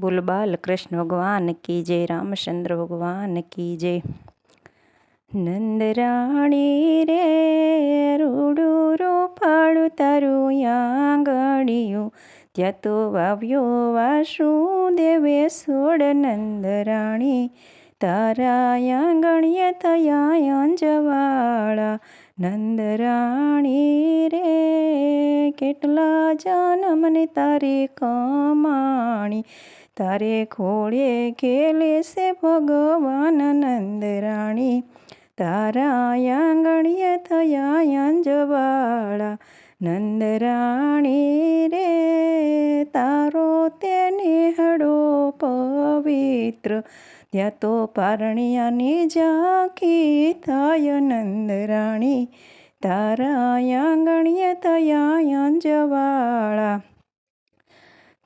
બોલ કૃષ્ણ ભગવાન કી જય, રામચંદ્ર ભગવાન કી જય. નંદરાણી રે, રૂડું રૂપાળું તારું આંગણિયું. ત્યાં તો વાવ્યો વાસુદેવે સોડ નંદરાણી તારા આંગણીએ થયા અંજવાળા. નંદરાણી રે, કેટલા જન્મને તારી કમાણી. તારે ખોળે ખેલે છે ભગવાન નંદરાણી તારા આંગણીએ થયા અંજવાળા નંદરાણી રે, તારો તેને હડો પવિત્ર. ત્યાં તો પારણિયાની ઝાંખી થાય નંદરાણી તારા આંગણીએ થયા અંજવાળા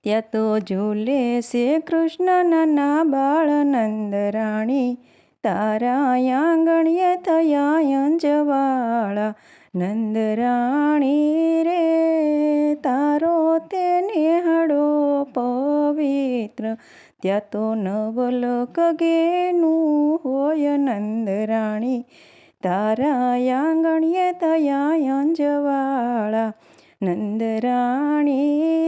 ત્યાં તો ઝૂલે છે કૃષ્ણ નાના બાળ નંદરાણી. તારા આંગણીએ થયા અંજવાળા નંદરાણી રે. તારો તેને હડો પવિત્ર. ત્યાં તો નવલોક ગેનું હોય નંદરાણી. તારા આંગણીએ થયા અંજવાળા નંદરાણી રે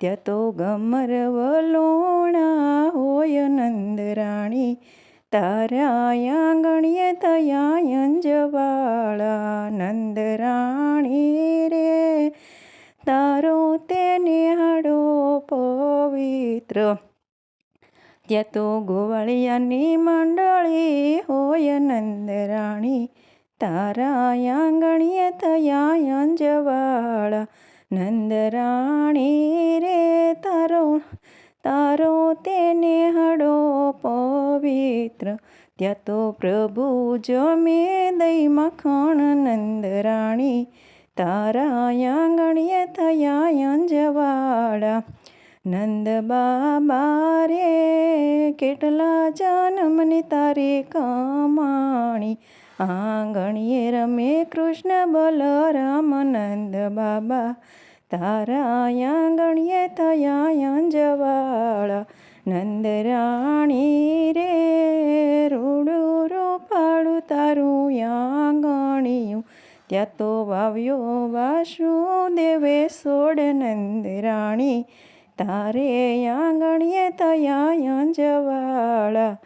ત્યાં તો ગમર વલોણા હોય નંદરાણી. તારા આંગણીએ થયા અંજવાળા નંદરાણી રે. તારો તે નિહાળો પવિત્ર. ત્યાં તો ગોવાળિયાની મંડળી હોય નંદરાણી. તારા આંગણીએ અંજવાળા નંદરાણી રે તારો તારો તેને હડો પવિત્ર. ત્યાં તો પ્રભુ જમે દઈ મખણ નંદરાણી. તારા આંગણીએ થયા અંજવાળા. નંદ બાબા રે, કેટલા જન્મની તારે કમાણી. આંગણીએ રમે કૃષ્ણ બલરામ નંદ બાબા. તારા આંગણીએ થયા અંજવાળા. નંદરાણી રે, રૂડું રૂપાળું તારું આંગણિયું. ત્યાં તો વાવ્યો વાસુદેવે સોડ નંદરાણી તારે આંગણીએ થયા અંજવાળા.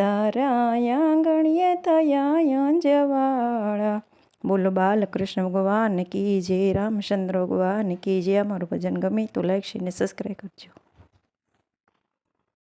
તારા આંગણીએ થયા અંજવાળા બોલો બાલકૃષ્ણ ભગવાન કી જય, રામચંદ્ર ભગવાન કી જય. અમારું ભજન ગમે તો લાઈક શેર સબસ્ક્રાઈબ કરજો.